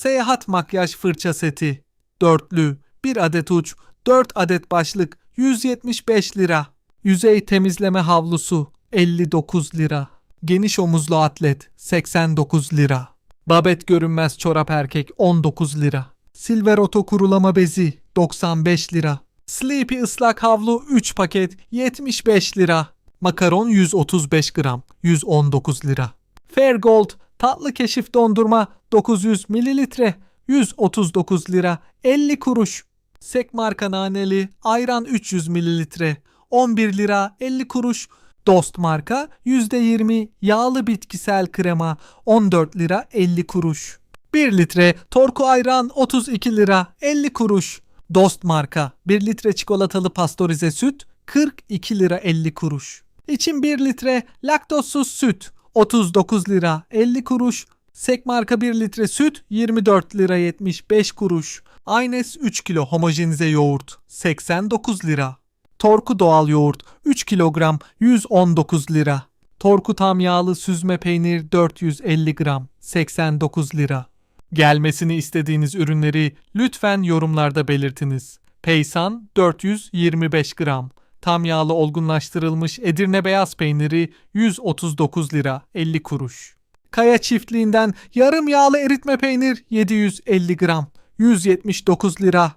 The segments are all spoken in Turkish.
seyahat makyaj fırça seti. Dörtlü, bir adet uç, 4 adet başlık 175 lira. Yüzey temizleme havlusu 59 lira. Geniş omuzlu atlet 89 lira. Babet görünmez çorap erkek 19 lira. Silver oto kurulama bezi 95 lira. Sleepy ıslak havlu 3 paket 75 lira. Makaron 135 gram 119 lira. Fair Gold tatlı keşif dondurma 900 mililitre 139 lira 50 kuruş. Sek marka naneli ayran 300 mililitre 11 lira 50 kuruş. Dost marka %20 yağlı bitkisel krema 14 lira 50 kuruş. 1 litre Torku ayran 32 lira 50 kuruş. Dost marka 1 litre çikolatalı pastörize süt 42 lira 50 kuruş. İçin 1 litre laktozsuz süt 39 lira 50 kuruş. Sek marka 1 litre süt 24 lira 75 kuruş. Aynes 3 kilo homojenize yoğurt 89 lira. Torku doğal yoğurt 3 kilogram 119 lira. Torku tam yağlı süzme peynir 450 gram 89 lira. Gelmesini istediğiniz ürünleri lütfen yorumlarda belirtiniz. Peysan 425 gram. Tam yağlı olgunlaştırılmış Edirne beyaz peyniri 139 lira 50 kuruş. Kaya çiftliğinden yarım yağlı eritme peynir 750 gram 179 lira.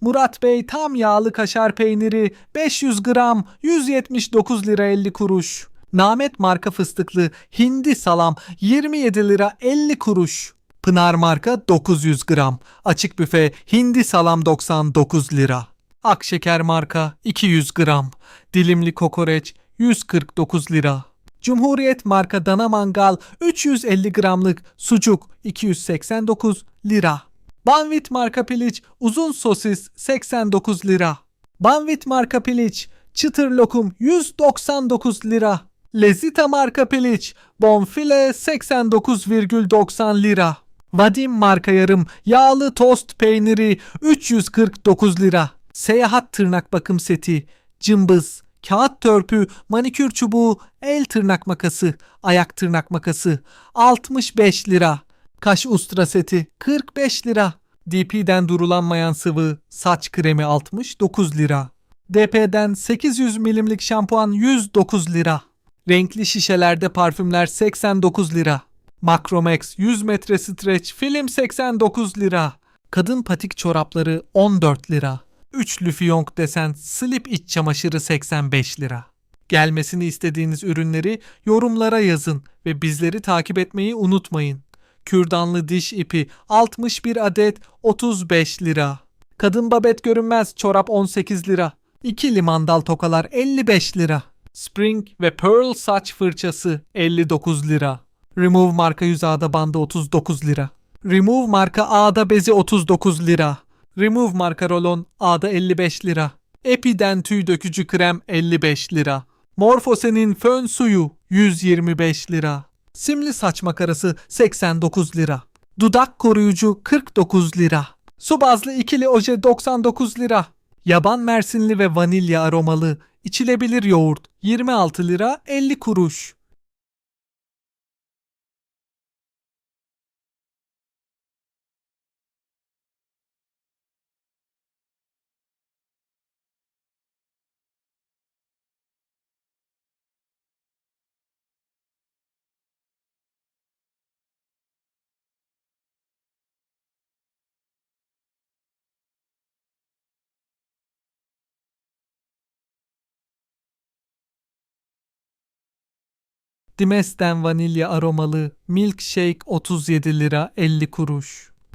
Murat Bey tam yağlı kaşar peyniri 500 gram 179 lira 50 kuruş. Namet marka fıstıklı hindi salam 27 lira 50 kuruş. Pınar marka 900 gram. Açık büfe hindi salam 99 lira. Akşeker marka 200 gram. Dilimli kokoreç 149 lira. Cumhuriyet marka dana mangal 350 gramlık sucuk 289 lira. Banvit marka piliç uzun sosis 89 lira. Banvit marka piliç çıtır lokum 199 lira. Lezita marka piliç bonfile 89,90 lira. Vadim marka yarım yağlı tost peyniri 349 lira. Seyahat tırnak bakım seti, cımbız, kağıt törpü, manikür çubuğu, el tırnak makası, ayak tırnak makası 65 lira. Kaş ustura seti 45 lira. DP'den durulanmayan sıvı saç kremi 69 lira. DP'den 800 milimlik şampuan 109 lira. Renkli şişelerde parfümler 89 lira. Macromax 100 metre streç film 89 lira. Kadın patik çorapları 14 lira. Üçlü fiyonk desen slip iç çamaşırı 85 lira. Gelmesini istediğiniz ürünleri yorumlara yazın ve bizleri takip etmeyi unutmayın. Kürdanlı diş ipi 61 adet 35 lira. Kadın babet görünmez çorap 18 lira. İkili mandal tokalar 55 lira. Spring ve Pearl saç fırçası 59 lira. Remove marka yüz ağda bandı 39 lira. Remove marka ağda bezi 39 lira. Remove marka rolon ağda 55 lira. Epi'den tüy dökücü krem 55 lira. Morphose'nin fön suyu 125 lira. Simli saç makarası 89 lira. Dudak koruyucu 49 lira. Su bazlı ikili oje 99 lira. Yaban mersinli ve vanilya aromalı içilebilir yoğurt 26 lira 50 kuruş. Dimes'ten vanilya aromalı milkshake 37 lira 50 kuruş.